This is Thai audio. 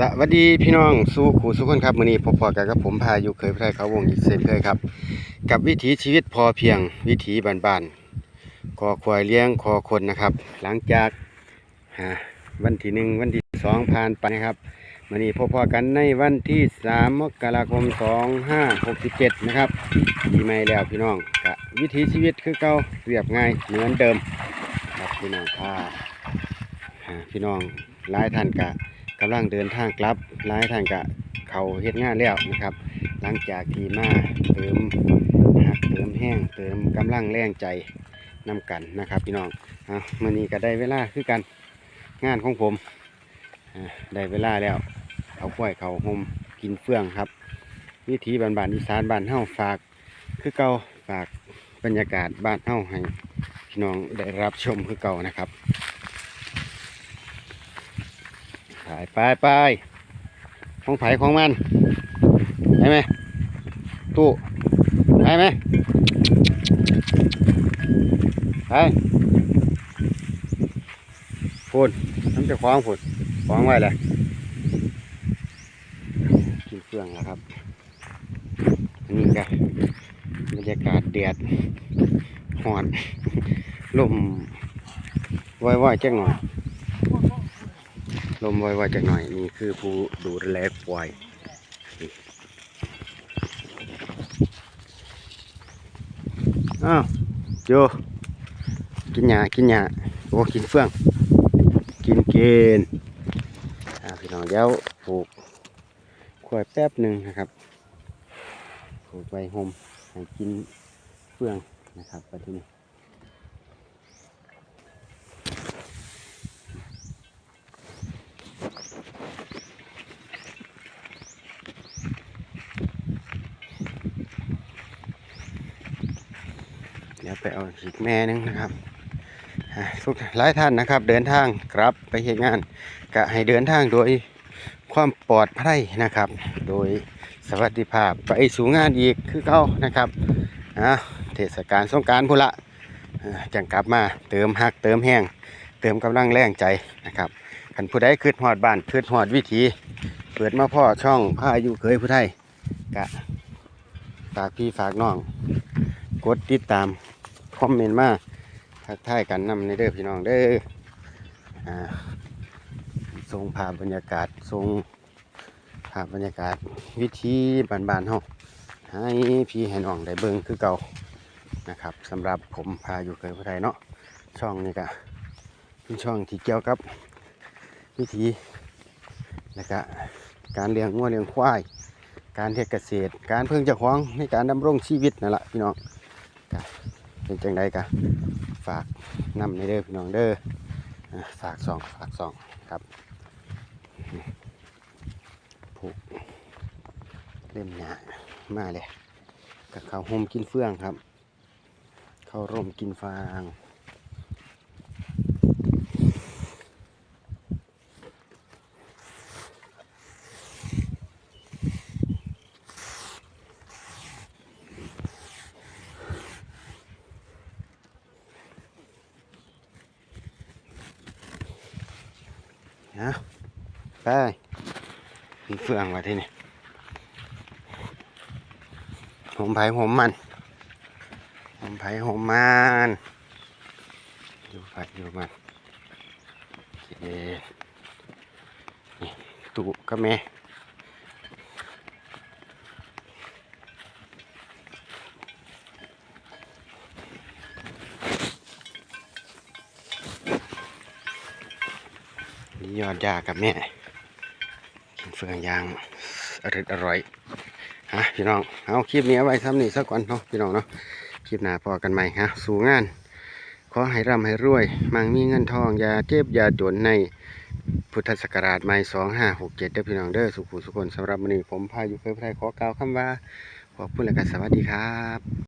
สวัสดีพี่น้องสู้ขู่สุขคนครับมือนี้พบพอกันกับผมพายุเคยพระเขาวงอีกเช่นเคยครับ กับวิถีชีวิตพอเพียงวิถีบ้านๆคอควายเลี้ยงคอคนนะครับ หลังจากวันที่หนึ่งวันที่สองผ่านไปนะครับมือนี้พบพอกันในวันที่สามมกราคมสองห้าหกสิบเจ็ดนะครับปีใหม่แล้วพี่น้องกะวิถีชีวิตคือเก่าเรียบง่ายเหมือนเดิมครับพี่น้องค่ะฮะพี่น้องหลายท่านกะ กำลังเดินทางกลับหลายท่านก็เขาเฮ็ดงานแล้วนะครับ หลังจากที่มาเติมหักเติมแห้งเติมกำลังแรงใจนำกันนะครับพี่น้องอะมื้อนี้ก็ได้เวลาคือกันงานของผมอะได้เวลาแล้วเอากล้วยเขาห่มกินเฟื่องครับ วิถีบ้านๆอีสานบ้านเฮาฝาก คือเก่าฝากบรรยากาศบ้านเฮาให้พี่น้องได้รับชมคือเก่านะครับ ไปไปไปของไผ่ของมันได้ไหมตู้ได้ไหมไปพูนน้ำจะคว้างพูนคว้างไว้เลยกินเครื่องแล้วครับอันนี่ก็บรรยากาศแดดหอนลมว่อยๆจังหน่อย ลมไวๆจากหน่อยนี่คือผู้ดูแลควายอ้าวโยกินหญ้ากินหญ้าโอ้กินเฟื่อง กินเกณฑ์อ่าพี่น้องเดี๋ยวปลูกควายแป๊บหนึ่งนะครับปลูกใบหมให้กินเฟื่องนะครับไปที่นี่ เดี๋ยวไปเอาอีกแม่หนึงนะครับทุกหลายท่านนะครับ เดินทางกลับไปเหตุงานก็ให้เดินทางโดยความปลอดภัยนะครับ โดยสวัสดิภาพไปสู่งานอีกคือเก่านะครับเทศกาลสงการพุละจังกลับมาเติมหักเติมแห้งเติมกำลังแรงใจนะครับขันผู้ใดคืดหอดบ้านคืดหอดวิถีเปิดมาพ่อช่องพาอายุเคยผู้ไทยกะฝากพี่ฝากน้อง กดติดตาม คอมเมนต์มาทักทายกันนำในเด้อพี่น้องเด้ออทรงภาพบรรยากาศทรงภาพบรรยากาศวิธีบ้านๆเฮาให้พี่ให้น้องได้เบิ่งคือเก่านะครับสำหรับผมพาอยู่เคยผู้ไทยเนาะช่องนี้ก็เป็นช่องที่เกี่ยวกับ วิธีแล้วก็การเลี้ยงงัวเลี้ยงควาย การเฮ็ดเกษตร การเพิ่งเจ้าของในการดำรงชีวิตนั่นแหละพี่น้อง เป็นจังไดกะฝากนำในเด้อพี่น้องเด้อฝากสองฝากสองครับผูกเล่มหนามาเลยกับข้าวหมกินเฟื่องครับข้าวร่มกินฟาง นะไปมีเฟื่องมาที่นี่หอมไผ่หอมมันหอมไผ่หอมมันอยู่ไผ่อยู่มันโอเคนี่ตุก็แม่ นี่ยอดยากับแม่ กินเฟืองยางอร่อยอร่อยฮะพี่น้องเอาคลิปนี้เอาไว้ทำนี่สักวันเนาะพี่น้องเนาะคลิปหน้าพอกันใหม่ฮะสู่งาน ขอให้ร่ำให้รวย มั่งมีเงินทองยาเจ็บย่าจนในพุทธศักราชใหม่สองห้าหกเจ็ดเด้อพี่น้องเด้อสุขุสุขคนสำหรับวันนี้ผมพาอยู่เคยพายขอกล่าวคำว่า ขอบคุณและก็สวัสดีครับ